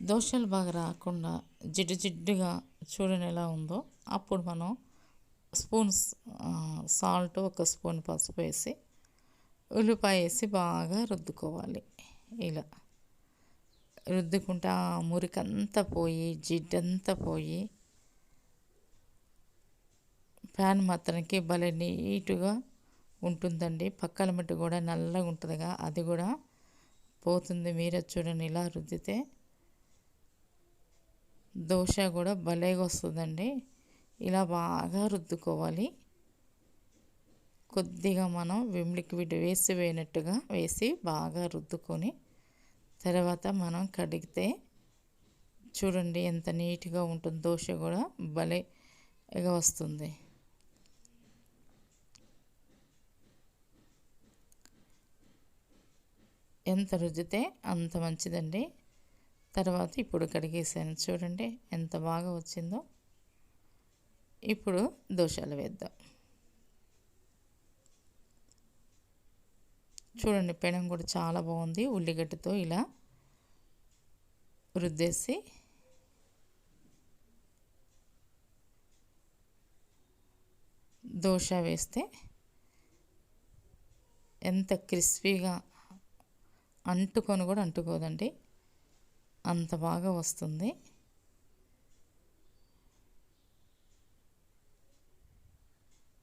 దోశలు బాగా రాకుండా జిడ్డు జిడ్డుగా చూడని ఎలా ఉందో అప్పుడు మనం స్పూన్స్ సాల్ట్ ఒక స్పూన్ పసుపు వేసి ఉల్లిపాయ వేసి బాగా రుద్దుకోవాలి. ఇలా రుద్దుకుంటే ఆ మురికంతా పోయి జిడ్డంతా పోయి ప్యాన్ మాత్రానికి భలే నీటుగా ఉంటుందండి. పక్కల మట్టి కూడా నల్లగా ఉంటుందిగా. అది కూడా పోతుంది. మీరే చూడండి. ఇలా రుద్దితే దోశ కూడా భలేగా వస్తుందండి. ఇలా బాగా రుద్దుకోవాలి. కొద్దిగా మనం విమ్ లిక్విడ్ వేసి వేయనట్టుగా వేసి బాగా రుద్దుకొని తర్వాత మనం కడిగితే చూడండి ఎంత నీట్గా ఉంటుంది దోశ కూడా భలేగా వస్తుంది. ఎంత రుద్దితే అంత మంచిదండి. తర్వాత ఇప్పుడు కడిగేసాను. చూడండి ఎంత బాగా వచ్చిందో. ఇప్పుడు దోశలు వేద్దాం. చూడండి పెనం కూడా చాలా బాగుంది. ఉల్లిగడ్డతో ఇలా రుద్దేసి దోశ వేస్తే ఎంత క్రిస్పీగా అంటుకొని కూడా అంటుకోదండి. అంత బాగా వస్తుంది.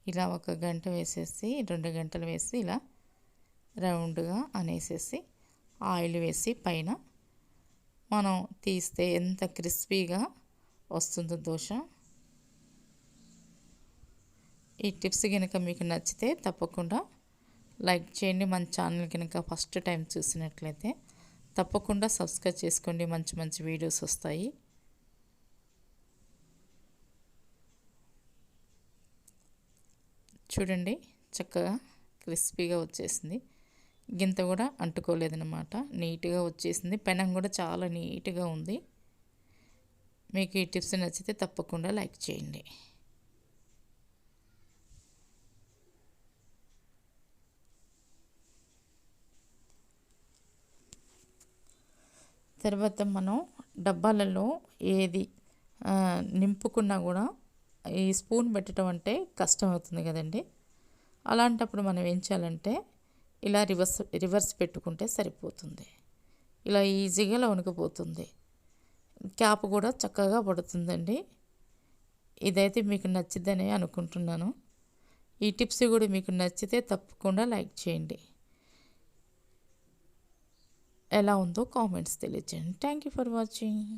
ఇలా ఒక గంట వేసేసి రెండు గంటలు వేసి ఇలా రౌండ్గా అనేసేసి ఆయిల్ వేసి పైన మనం తీస్తే ఎంత క్రిస్పీగా వస్తుందో దోశ. ఈ టిప్స్ కనుక మీకు నచ్చితే తప్పకుండా లైక్ చేయండి. మన ఛానల్ కనుక ఫస్ట్ టైం చూసినట్లయితే తప్పకుండా సబ్స్క్రైబ్ చేసుకోండి. మంచి మంచి వీడియోస్ వస్తాయి. చూడండి చక్కగా క్రిస్పీగా వచ్చేసింది. గింత కూడా అంటుకోలేదన్నమాట. నీట్గా వచ్చేసింది. పెనం కూడా చాలా నీట్గా ఉంది. మీకు ఈ టిప్స్ నచ్చితే తప్పకుండా లైక్ చేయండి. తర్వాత మనం డబ్బాలలో ఏది నింపుకున్నా కూడా ఈ స్పూన్ పెట్టడం అంటే కష్టం అవుతుంది కదండి. అలాంటప్పుడు మనం ఏం చేయాలంటే ఇలా రివర్స్ రివర్స్ పెట్టుకుంటే సరిపోతుంది. ఇలా ఈజీగా లోనుకుపోతుంది క్యాప్ కూడా చక్కగా పడుతుందండి. ఇదైతే మీకు నచ్చిద్దని అనుకుంటున్నాను. ఈ టిప్స్ కూడా మీకు నచ్చితే తప్పకుండా లైక్ చేయండి. ఎలా ఉందో కామెంట్స్ తెలియచేయండి. Thank you for watching